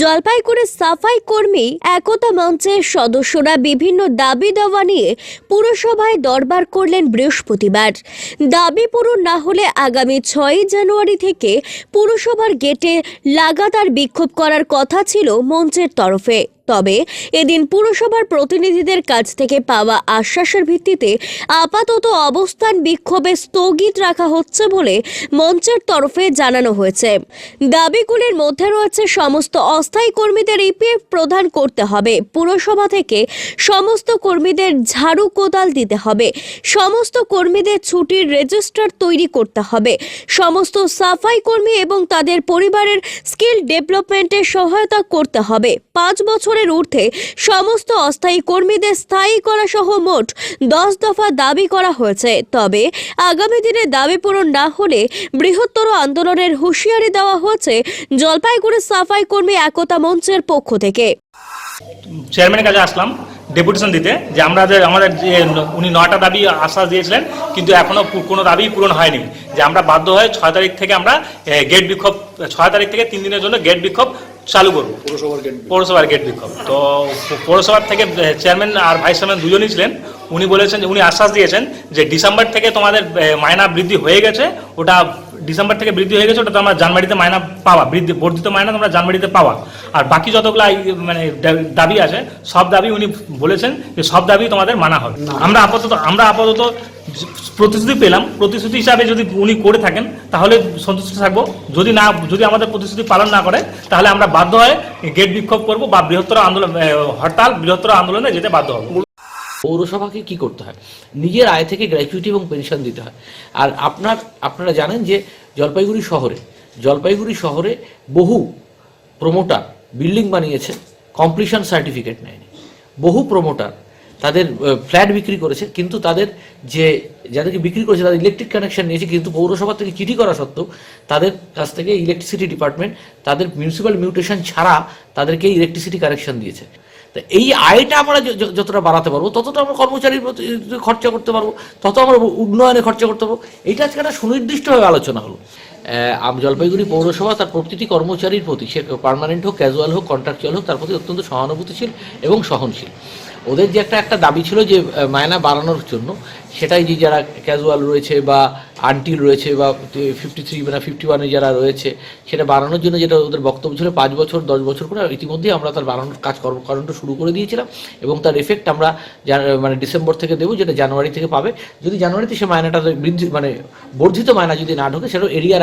জলপাইগুড়ি সাফাই কর্মী একতা মঞ্চের সদস্যরা বিভিন্ন দাবি দাওয়া নিয়ে পুরসভায় দরবার করলেন বৃহস্পতিবার। দাবি পূরণ না হলে আগামী ছয়ই জানুয়ারি থেকে পুরসভার গেটে লাগাতার বিক্ষোভ করার কথা ছিল মঞ্চের তরফে। তবে এদিন পুরসভার প্রতিনিধিদের কাছ থেকে পাওয়া আশ্বাসের ভিত্তিতে আপাতত অবস্থান বিক্ষোভে স্থগিত রাখা হচ্ছে বলে মঞ্চের তরফে জানানো হয়েছে। দাবিগুলির মধ্যে রয়েছে সমস্ত অস্থায়ী কর্মীদের ইপিএফ প্রদান করতে হবে। পুরসভা থেকে সমস্ত কর্মীদের ঝাড়ু কোদাল দিতে হবে। সমস্ত কর্মীদের ছুটির রেজিস্টার তৈরি করতে হবে। সমস্ত সাফাই কর্মী এবং তাদের পরিবারের স্কিল ডেভেলপমেন্টে সহায়তা করতে হবে। পাঁচ বছরের ঊর্ধ্বে সমস্ত অস্থায়ী কর্মীদের স্থায়ী করা সহ মোট দশ দফা দাবি করা হয়েছে। তবে আগামী দিনে দাবি পূরণ না হলে বৃহত্তর আন্দোলনের হুঁশিয়ারি দেওয়া হয়েছে জলপাইগুড়ি সাফাই কর্মী একতা মঞ্চের পক্ষ থেকে। চেয়ারম্যানের কাছে আসলাম ডেপুটেশন দিতে যে আমরা আমাদের যে উনি নটা দাবি আশ্বাস দিয়েছিলেন, কিন্তু এখনও পু- কোনো দাবি পূরণ হয়নি। যে আমরা বাধ্য হয়ে ছয় তারিখ থেকে আমরা গেট বিক্ষোভ, ছয় তারিখ থেকে তিন দিনের জন্য গেট বিক্ষোভ চালু করব। পৌরসভার গেট পৌরসভার গেট বিক্ষোভ। তো পৌরসভার থেকে চেয়ারম্যান আর ভাইস চেয়ারম্যান দুজনই ছিলেন। উনি বলেছেন যে উনি আশ্বাস দিয়েছেন যে ডিসেম্বর থেকে তোমাদের মায়না বৃদ্ধি হয়ে গেছে ওটা ডিসেম্বর থেকে বৃদ্ধি হয়ে গেছে ওটা তোমরা জানুয়ারিতে মায়না পাওয়া বৃদ্ধি বর্ধিত মায়না তোমরা জানুয়ারিতে পাওয়া। আর বাকি যতগুলো মানে দাবি আছে সব দাবি উনি বলেছেন যে সব দাবি তোমাদের মানা হবে। আমরা আপাতত আমরা আপাতত প্রতিশ্রুতি পেলাম। প্রতিশ্রুতি হিসাবে যদি উনি করে থাকেন তাহলে সন্তুষ্ট থাকব। যদি না যদি আমাদের প্রতিশ্রুতি পালন না করে তাহলে আমরা বাধ্য হয়ে গেট বিক্ষোভ করব বা বৃহত্তর আন্দোলন হরতাল বৃহত্তর আন্দোলনে যেতে বাধ্য হব। পৌরসভাকে কি করতে হয়? নিজের আয় থেকে গ্র্যাচুইটি এবং পেনশন দিতে হয়। আর আপনার, আপনারা জানেন যে জলপাইগুড়ি শহরে জলপাইগুড়ি শহরে বহু প্রমোটার বিল্ডিং বানিয়েছে কমপ্লিশন সার্টিফিকেট নেয়নি। বহু প্রমোটার তাদের ফ্ল্যাট বিক্রি করেছে, কিন্তু তাদের যে, যাদেরকে বিক্রি করেছে, তাদের ইলেকট্রিক কানেকশন নিয়েছে, কিন্তু পৌরসভা থেকে চিঠি করা সত্ত্বেও তাদের কাছ থেকে ইলেকট্রিসিটি ডিপার্টমেন্ট তাদের মিউনিসিপ্যাল মিউটেশন ছাড়া তাদেরকে ইলেকট্রিসিটি কানেকশন দিয়েছে। তা এই আয়টা আমরা যতটা বাড়াতে পারব, ততটা আমরা কর্মচারীর প্রতি খরচা করতে পারব, তত আমরা উন্নয়নে খরচা করতে পারব। এটা আজকে একটা সুনির্দিষ্টভাবে আলোচনা হলো। জলপাইগুড়ি পৌরসভা তার প্রতিটি কর্মচারীর প্রতি, সে পার্মানেন্ট হোক ক্যাজুয়াল হোক কন্ট্রাকচুয়াল হোক, তার প্রতি অত্যন্ত সহানুভূতিশীল এবং সহনশীল। ওদের যে একটা একটা দাবি ছিল যে মায়না বাড়ানোর জন্য, সেটাই যে যারা ক্যাজুয়াল রয়েছে বা আনটিল রয়েছে বা ফিফটি থ্রি মানে ফিফটি ওয়ানে যারা রয়েছে, সেটা বাড়ানোর জন্য যেটা ওদের বক্তব্য ছিল, পাঁচ বছর, দশ বছর করে ইতিমধ্যেই আমরা তার বাড়ানোর কাজ কর্মকাণ্ড শুরু করে দিয়েছিলাম এবং তার এফেক্ট আমরা মানে ডিসেম্বর থেকে দেবো, যেটা জানুয়ারি থেকে পাবে। যদি জানুয়ারিতে সে মায়নাটা বৃদ্ধি মানে বর্ধিত মায়না যদি না ঢোকে সেটা এরিয়ার